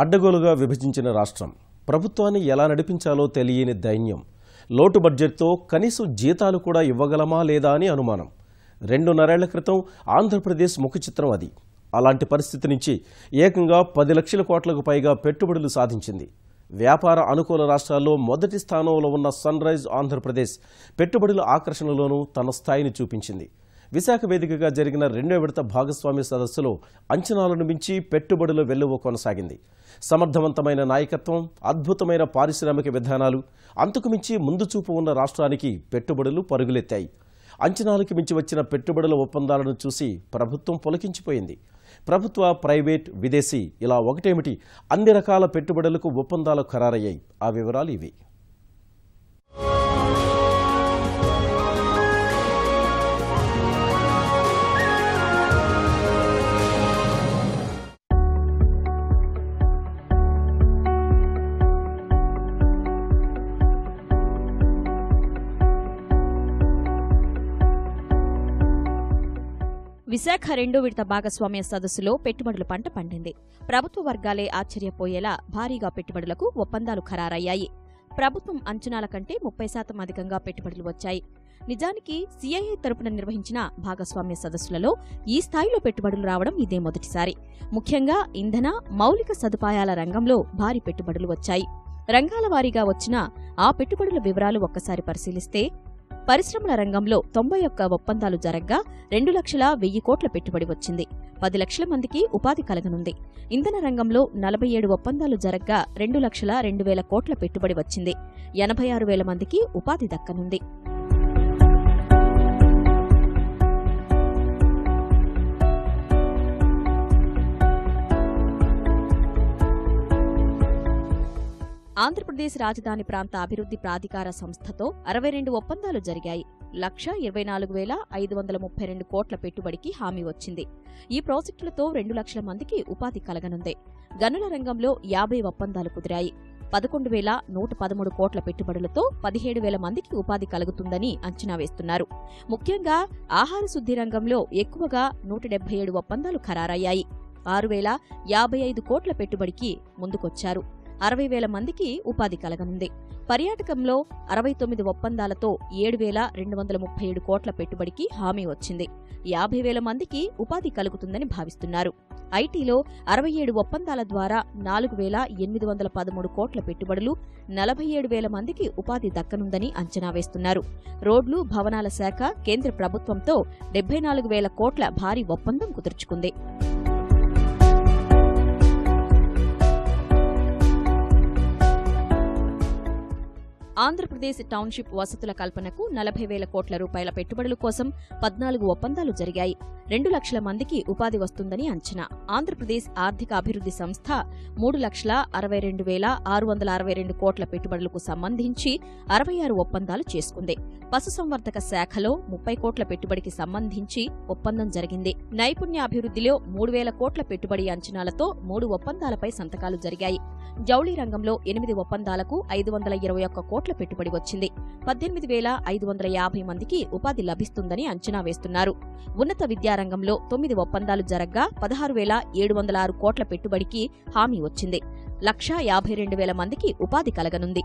అడ్డగోలుగా విభజించిన రాష్ట్రం. ప్రభుత్వాన్ని ఎలా నడిపించాలో తెలియని దైన్యం. లోటు బడ్జెట్తో కనీసం జీతాలు కూడా ఇవ్వగలమా లేదా అని అనుమానం. రెండున్నరేళ్ళ క్రితం ఆంధ్రప్రదేశ్ ముఖ చిత్రం అది. అలాంటి పరిస్థితి నుంచి ఏకంగా పది లక్షల కోట్లకు పైగా పెట్టుబడులు సాధించింది. వ్యాపార అనుకూల రాష్ట్రాల్లో మొదటి స్థానంలో ఉన్న సన్ రైజ్ ఆంధ్రప్రదేశ్ పెట్టుబడుల ఆకర్షణలోనూ తన స్థాయిని చూపించింది. విశాఖ వేదికగా జరిగిన రెండో విడత భాగస్వామ్య సదస్సులో అంచనాలను మించి పెట్టుబడుల వెల్లువ కొనసాగింది. సమర్థవంతమైన నాయకత్వం అద్భుతమైన పారిశ్రామిక విధానాలు అంతకుమించి ముందు చూపు ఉన్న రాష్ట్రానికి పెట్టుబడులు పరుగులెత్తాయి. అంచనాలకు మించి వచ్చిన పెట్టుబడుల ఒప్పందాలను చూసి ప్రభుత్వం పులకించిపోయింది. ప్రభుత్వ ప్రైవేట్ విదేశీ ఇలా ఒకటేమిటి? అన్ని రకాల పెట్టుబడులకు ఒప్పందాలు ఖరారయ్యాయి. ఆ వివరాలు ఇవి. విశాఖ రెండో విడత భాగస్వామ్య సదస్సులో పెట్టుబడుల పంట పండింది. ప్రభుత్వ వర్గాలే ఆశ్చర్యపోయేలా భారీగా పెట్టుబడులకు ఒప్పందాలు ఖరారయ్యాయి. ప్రభుత్వం అంచనాల కంటే ముప్పై శాతం అధికంగా పెట్టుబడులు వచ్చాయి. నిజానికి సిఐఏ తరపున నిర్వహించిన భాగస్వామ్య సదస్సులలో ఈ స్థాయిలో పెట్టుబడులు రావడం ఇదే మొదటిసారి. ముఖ్యంగా ఇంధన మౌలిక సదుపాయాల రంగంలో భారీ పెట్టుబడులు వచ్చాయి. రంగాల వారీగా వచ్చిన ఆ పెట్టుబడుల వివరాలు ఒక్కసారి పరిశీలిస్తే పరిశ్రమల రంగంలో తొంభై ఒక్క ఒప్పందాలు జరగ్గా రెండు లక్షల వెయ్యి కోట్ల పెట్టుబడి వచ్చింది. పది లక్షల మందికి ఉపాధి కలగనుంది. ఇంధన రంగంలో నలభై ఏడు ఒప్పందాలు జరగ్గా రెండు లక్షల రెండు వేల కోట్ల పెట్టుబడి వచ్చింది. ఎనభై ఆరు వేల మందికి ఉపాధి దక్కనుంది. ఆంధ్రప్రదేశ్ రాజధాని ప్రాంత అభివృద్ధి ప్రాధికార సంస్థతో అరవై రెండు ఒప్పందాలు జరిగాయి. లక్ష ఇరవై నాలుగు వేల ఐదు వందల ముప్పై రెండు కోట్ల పెట్టుబడికి హామీ వచ్చింది. ఈ ప్రాజెక్టులతో రెండు లక్షల మందికి ఉపాధి కలగనుంది. గనుల రంగంలో యాభై ఒప్పందాలు కుదిరాయి. పదకొండు వేల నూట పదమూడు కోట్ల పెట్టుబడులతో పదిహేడు వేల మందికి ఉపాధి కలుగుతుందని అంచనా వేస్తున్నారు. ముఖ్యంగా ఆహార శుద్ధి రంగంలో ఎక్కువగా నూట డెబ్బై ఏడు ఒప్పందాలు ఖరారయ్యాయి. ఆరు వేల యాభై ఐదు కోట్ల పెట్టుబడికి ముందుకొచ్చారు. అరవై వేల మందికి ఉపాధి కలగనుంది. పర్యాటకంలో అరవై తొమ్మిది ఒప్పందాలతో ఏడు వేల రెండు వందల ముప్పై ఏడు కోట్ల పెట్టుబడికి హామీ వచ్చింది. యాభై వేల మందికి ఉపాధి కలుగుతుందని భావిస్తున్నారు. ఐటీలో అరవై ఏడు ఒప్పందాల ద్వారా నాలుగు వేల ఎనిమిది వందల పదమూడు కోట్ల పెట్టుబడులు నలభై ఏడు వేల మందికి ఉపాధి దక్కనుందని అంచనా వేస్తున్నారు. రోడ్లు భవనాల శాఖ కేంద్ర ప్రభుత్వంతో డెబ్బై నాలుగు వేల కోట్ల భారీ ఒప్పందం కుదుర్చుకుంది. ఆంధ్రప్రదేశ్ టౌన్షిప్ వసతుల కల్పనకు నలభై వేల కోట్ల రూపాయల పెట్టుబడుల కోసం పద్నాలుగు ఒప్పందాలు జరిగాయి. రెండు లక్షల మందికి ఉపాధి వస్తుందని అంచనా. ఆంధ్రప్రదేశ్ ఆర్థిక అభివృద్ధి సంస్థ మూడు లక్షల అరవై రెండు వేల ఆరు వందల అరవై రెండు కోట్ల పెట్టుబడులకు సంబంధించి అరవై ఆరు ఒప్పందాలు చేసుకుంది. పశుసంవర్ధక శాఖలో ముప్పై కోట్ల పెట్టుబడికి సంబంధించి ఒప్పందం జరిగింది. నైపుణ్య అభివృద్ధిలో మూడు వేల కోట్ల పెట్టుబడి అంచనాలతో మూడు ఒప్పందాలపై సంతకాలు జరిగాయి. జౌళి రంగంలో ఎనిమిది ఒప్పందాలకు ఐదు వందల ఇరవై ఒక్క కోట్ల పెట్టుబడి వచ్చింది. పద్దెనిమిది వేల ఐదు వందల యాభై మందికి ఉపాధి లభిస్తుందని అంచనా వేస్తున్నారు. ఉన్నత రంగంలో తొమ్మిది ఒప్పందాలు జరగ్గా పదహారు వేల ఏడు వందల ఆరు కోట్ల పెట్టుబడికి హామీ వచ్చింది. లక్షా యాభై రెండు వేల మందికి ఉపాధి కలగనుంది.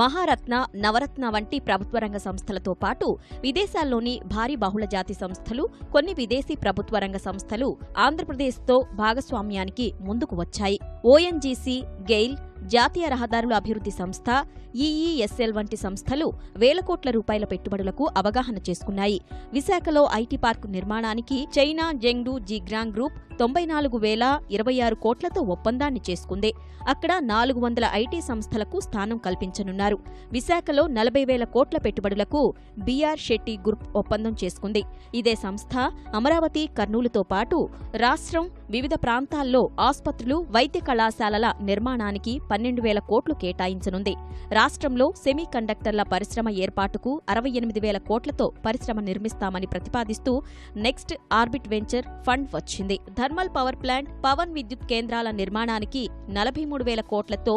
మహారత్న నవరత్న వంటి ప్రభుత్వ రంగ సంస్థలతో పాటు విదేశాల్లోని భారీ బహుళజాతి సంస్థలు కొన్ని విదేశీ ప్రభుత్వ రంగ సంస్థలు ఆంధ్రప్రదేశ్తో భాగస్వామ్యానికి ముందుకు వచ్చాయి. ఓఎన్జీసీ గెయిల్ జాతీయ రహదారుల అభివృద్ధి సంస్థ ఈఈఎస్ఎల్ వంటి సంస్థలు వేల కోట్ల రూపాయల పెట్టుబడులకు అవగాహన చేసుకున్నాయి. విశాఖలో ఐటీ పార్కు నిర్మాణానికి చైనా జెంగ్డు జిగ్రాంగ్ గ్రూప్ తొంభై నాలుగు వేల ఇరవై ఆరు కోట్లతో ఒప్పందాన్ని చేసుకుంది. అక్కడ నాలుగు వందల ఐటీ సంస్థలకు స్థానం కల్పించనున్నారు. విశాఖలో నలభై వేల కోట్ల పెట్టుబడులకు బీఆర్ షెట్టి గ్రూప్ ఒప్పందం చేసుకుంది. ఇదే సంస్థ అమరావతి కర్నూలుతో పాటు రాష్ట్రం వివిధ ప్రాంతాల్లో ఆసుపత్రులు వైద్య కళాశాలల నిర్మాణానికి పన్నెండు వేల కోట్లు కేటాయించనుంది. రాష్ట్రంలో సెమీ కండక్టర్ల పరిశ్రమ ఏర్పాటుకు అరవై ఎనిమిది వేల కోట్లతో పరిశ్రమ నిర్మిస్తామని ప్రతిపాదిస్తూ నెక్స్ట్ ఆర్బిట్ వెంచర్ ఫండ్ వచ్చింది. థర్మల్ పవర్ ప్లాంట్ పవన్ విద్యుత్ కేంద్రాల నిర్మాణానికి నలభై మూడు వేల కోట్లతో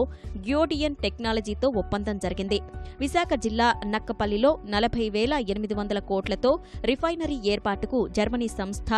గ్యోడియన్ టెక్నాలజీతో ఒప్పందం జరిగింది. విశాఖ జిల్లా నక్కపల్లిలో నలభై వేల ఎనిమిది వందల కోట్లతో రిఫైనరీ ఏర్పాటుకు జర్మనీ సంస్థ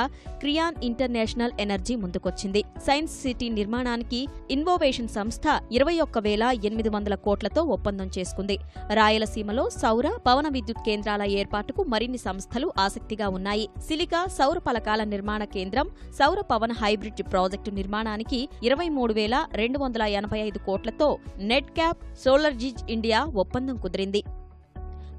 క్రియాన్ ఇంటర్నేషనల్ ఎనర్జీ ముందుకొచ్చింది. సైన్స్ సిటీ నిర్మాణానికి ఇన్వోవేషన్ సంస్థ ఇరవై ఒక్క వేల ఎనిమిది వందల కోట్లతో ఒప్పందం చేసుకుంది. రాయలసీమలో సౌర పవన విద్యుత్ కేంద్రాల ఏర్పాటుకు మరిన్ని సంస్థలు ఆసక్తిగా ఉన్నాయి. సిలికా సౌర పలకాల నిర్మాణ కేంద్రం సౌర పవన హైబ్రిడ్ ప్రాజెక్టు నిర్మాణానికి ఇరవై మూడు వేల రెండు వందల ఎనభై ఐదు కోట్లతో నెట్ క్యాప్ సోలర్జిజ్ ఇండియా ఒప్పందం కుదిరింది.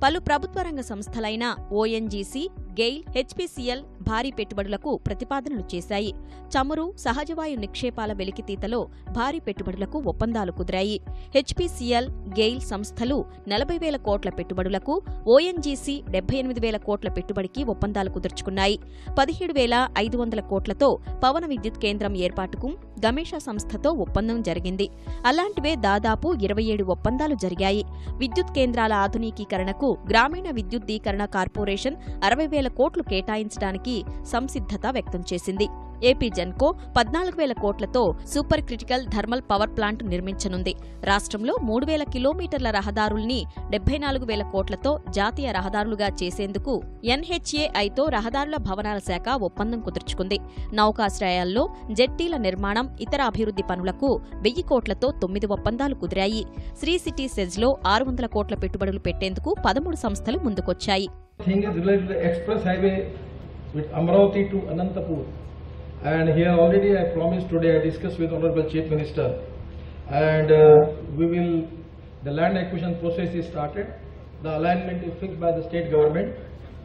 పలు ప్రభుత్వ రంగ సంస్థలైన ఓఎన్జీసీ గెయిల్ హెచ్పిసిఎల్ భారీ పెట్టుబడులకు ప్రతిపాదనలు చేశాయి. చమురు సహజవాయు నిక్షేపాల వెలికితీతలో భారీ పెట్టుబడులకు ఒప్పందాలు కుదిరాయి. హెచ్పిసిఎల్ గెయిల్ సంస్థలు నలభై వేల కోట్ల పెట్టుబడులకు ఓఎన్జీసీ డెబ్బై ఎనిమిది వేల కోట్ల పెట్టుబడికి ఒప్పందాలు కుదుర్చుకున్నాయి. పదిహేడు వేల ఐదు వందల కోట్లతో పవన విద్యుత్ కేంద్రం ఏర్పాటుకు గమేషా సంస్థతో ఒప్పందం జరిగింది. అలాంటివే దాదాపు ఇరవై ఏడు ఒప్పందాలు జరిగాయి. విద్యుత్ కేంద్రాల ఆధునికీకరణకు గ్రామీణ విద్యుద్దీకరణ కార్పొరేషన్ అరవై వేల కోట్లు కేటాయించడానికి సంసిద్ధత వ్యక్తం చేసింది. ఏపీ జెన్కో పద్నాలుగు వేల కోట్లతో super critical thermal power plant నిర్మించనుంది. రాష్ట్రంలో మూడు వేల కిలోమీటర్ల రహదారుల్ని డెబ్బై నాలుగు వేల కోట్లతో జాతీయ రహదారులుగా చేసేందుకు ఎన్హెచ్ఏఐతో రహదారుల భవనాల శాఖ ఒప్పందం కుదుర్చుకుంది. నౌకాశ్రయాల్లో జెట్టీల నిర్మాణం ఇతర అభివృద్ధి పనులకు వెయ్యి కోట్లతో తొమ్మిది ఒప్పందాలు కుదిరాయి. శ్రీ సిటీ సెజ్లో ఆరు వందల కోట్ల పెట్టుబడులు పెట్టేందుకు పదమూడు సంస్థలు ముందుకొచ్చాయి. Thing is related to the express highway with Amravati to Anantapur. And here already I promised today, I discussed with Honorable Chief Minister. And uh, we will, the land acquisition process is started. The alignment is fixed by the state government.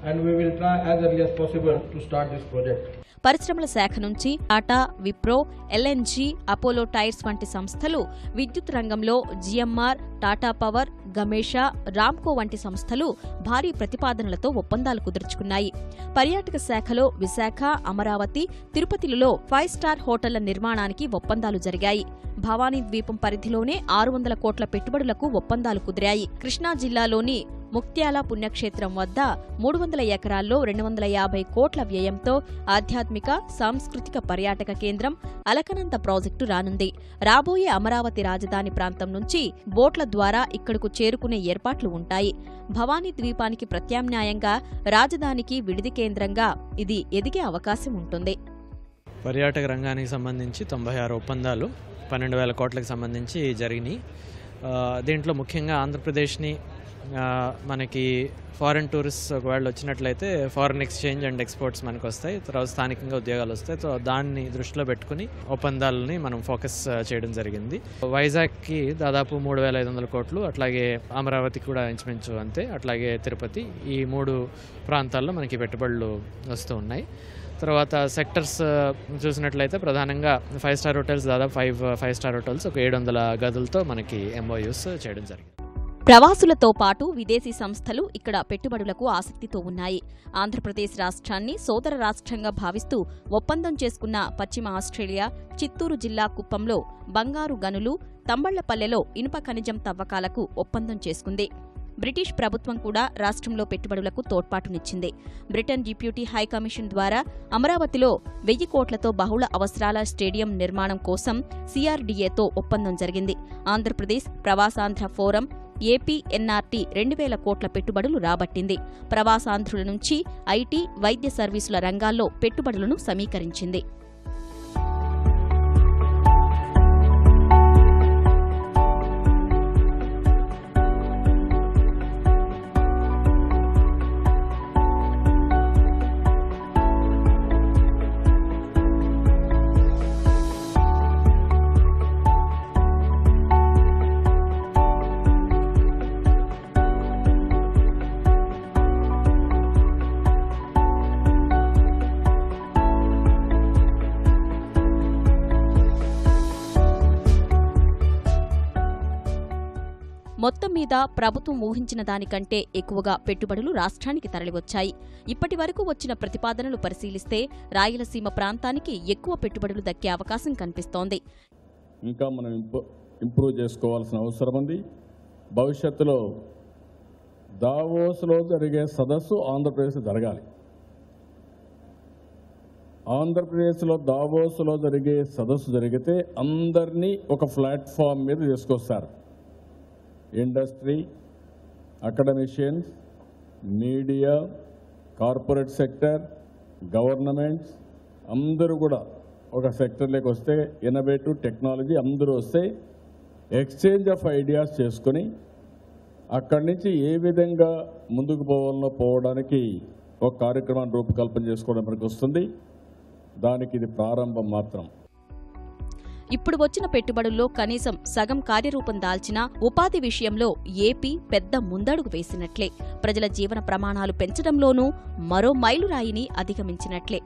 And we will try as early as possible to start this project. పరిశ్రమల శాఖ నుంచి Tata Wipro LNG Apollo tyres వంటి సంస్థలు విద్యుత్ రంగంలో GMR Tata power Gamesa Ramco వంటి సంస్థలు భారీ ప్రతిపాదనలతో ఒప్పందాలు కుదుర్చుకున్నాయి. పర్యాటక శాఖలో విశాఖ అమరావతి తిరుపతిలలో ఫైవ్ స్టార్ హోటళ్ళ నిర్మాణానికి ఒప్పందాలు జరిగాయి. భవానీ ద్వీపం పరిధిలోనే ఆరు వందల కోట్ల పెట్టుబడులకు ఒప్పందాలు కుదిరాయి. కృష్ణా జిల్లాలోని ముక్త్యాల పుణ్యక్షేత్రం వద్ద మూడు వందల ఎకరాల్లో రెండు వందల యాభై కోట్ల వ్యయంతో ఆధ్యాత్మిక సాంస్కృతిక పర్యాటక కేంద్రం అలకనంద ప్రాజెక్టు రానుంది. రాబోయే అమరావతి రాజధాని ప్రాంతం నుంచి బోట్ల ద్వారా ఇక్కడకు చేరుకునే ఏర్పాట్లు ఉంటాయి. భవానీ ద్వీపానికి ప్రత్యామ్నాయంగా రాజధానికి విడిది కేంద్రంగా ఇది ఎదిగే అవకాశం ఉంటుంది. పర్యాటక రంగానికి సంబంధించి తొంభై ఆరు ఒప్పందాలు పన్నెండు వేల కోట్లకు సంబంధించి జరిగినాయి. దీంట్లో ముఖ్యంగా ఆంధ్రప్రదేశ్ని మనకి ఫారెన్ టూరిస్ట్ ఒకవేళ వచ్చినట్లయితే ఫారెన్ ఎక్స్చేంజ్ అండ్ ఎక్స్పోర్ట్స్ మనకు వస్తాయి. తర్వాత స్థానికంగా ఉద్యోగాలు వస్తాయి. సో దాన్ని దృష్టిలో పెట్టుకుని ఒప్పందాలని మనం ఫోకస్ చేయడం జరిగింది. వైజాగ్కి దాదాపు మూడు వేల ఐదు వందల కోట్లు అట్లాగే అమరావతికి కూడా ఇంచుమించు అంతే. అట్లాగే తిరుపతి ఈ మూడు ప్రాంతాల్లో మనకి పెట్టుబడులు వస్తూ ఉన్నాయి. తర్వాత సెక్టర్స్ చూసినట్లయితే ప్రధానంగా ఫైవ్ స్టార్ హోటల్స్ దాదాపు ఫైవ్ ఫైవ్ స్టార్ హోటల్స్ ఒక ఏడు వందల గదులతో మనకి ఎంఓయూస్ చేయడం జరిగింది. ప్రవాసులతో పాటు విదేశీ సంస్థలు ఇక్కడ పెట్టుబడులకు ఆసక్తితో ఉన్నాయి. ఆంధ్రప్రదేశ్ రాష్ట్రాన్ని సోదర రాష్ట్రంగా భావిస్తూ ఒప్పందం చేసుకున్న పశ్చిమ ఆస్ట్రేలియా చిత్తూరు జిల్లా కుప్పంలో బంగారు గనులు తంబళ్ళపల్లెలో ఇనుప ఖనిజం తవ్వకాలకు ఒప్పందం చేసుకుంది. బ్రిటిష్ ప్రభుత్వం కూడా రాష్ట్రంలో పెట్టుబడులకు తోడ్పాటునిచ్చింది. బ్రిటన్ డిప్యూటీ హైకమిషన్ ద్వారా అమరావతిలో వెయ్యి కోట్లతో బహుళ అవసరాల స్టేడియం నిర్మాణం కోసం సిఆర్డీఏతో ఒప్పందం జరిగింది. ఆంధ్రప్రదేశ్ ప్రవాసాంధ్ర ఫోరం ఏపీ ఎన్ఆర్టీ రెండు వేల కోట్ల పెట్టుబడులు రాబట్టింది. ప్రవాసాంధ్రుల నుంచి ఐటీ వైద్య సర్వీసుల రంగాల్లో పెట్టుబడులను సమీకరించింది. మొత్తం మీద ప్రభుత్వం ఊహించిన దానికంటే ఎక్కువగా పెట్టుబడులు రాష్ట్రానికి తరలివచ్చాయి. ఇప్పటి వరకు వచ్చిన ప్రతిపాదనలు పరిశీలిస్తే రాయలసీమ ప్రాంతానికి ఎక్కువ పెట్టుబడులు దక్కే అవకాశం కనిపిస్తోంది. ఇంకా మనం ఇంప్రూ- ఇంప్రూవ్ చేసుకోవాల్సిన అవసరం ఉంది. భవిష్యత్తులో దావోస్లో జరిగే సదస్సు ఆంధ్రప్రదేశ్ జరగాలి. ఆంధ్రప్రదేశ్లో దావోస్లో జరిగే సదస్సు జరిగితే అందరినీ ఒక ప్లాట్ఫామ్ మీద తీసుకొస్తారు. Industry academicians media corporate sector governments అందరూ కూడా ఒక సెక్టర్లోకి వస్తే ఇన్నోవేటివ్ టెక్నాలజీ అందరూ వస్తే ఎక్స్చేంజ్ ఆఫ్ ఐడియాస్ చేసుకొని అక్కడి నుంచి ఏ విధంగా ముందుకు పోవాలనో పోవడానికి ఒక కార్యక్రమాన్ని రూపకల్పన చేసుకోవడం మనకు వస్తుంది. దానికి ఇది ప్రారంభం మాత్రం. ఇప్పుడు వచ్చిన పెట్టుబడుల్లో కనీసం సగం కార్యరూపం దాల్చిన ఉపాధి విషయంలో ఏపీ పెద్ద ముందడుగు వేసినట్లే. ప్రజల జీవన ప్రమాణాలు పెంచడంలోనూ మరో మైలురాయిని అధిగమించినట్లే.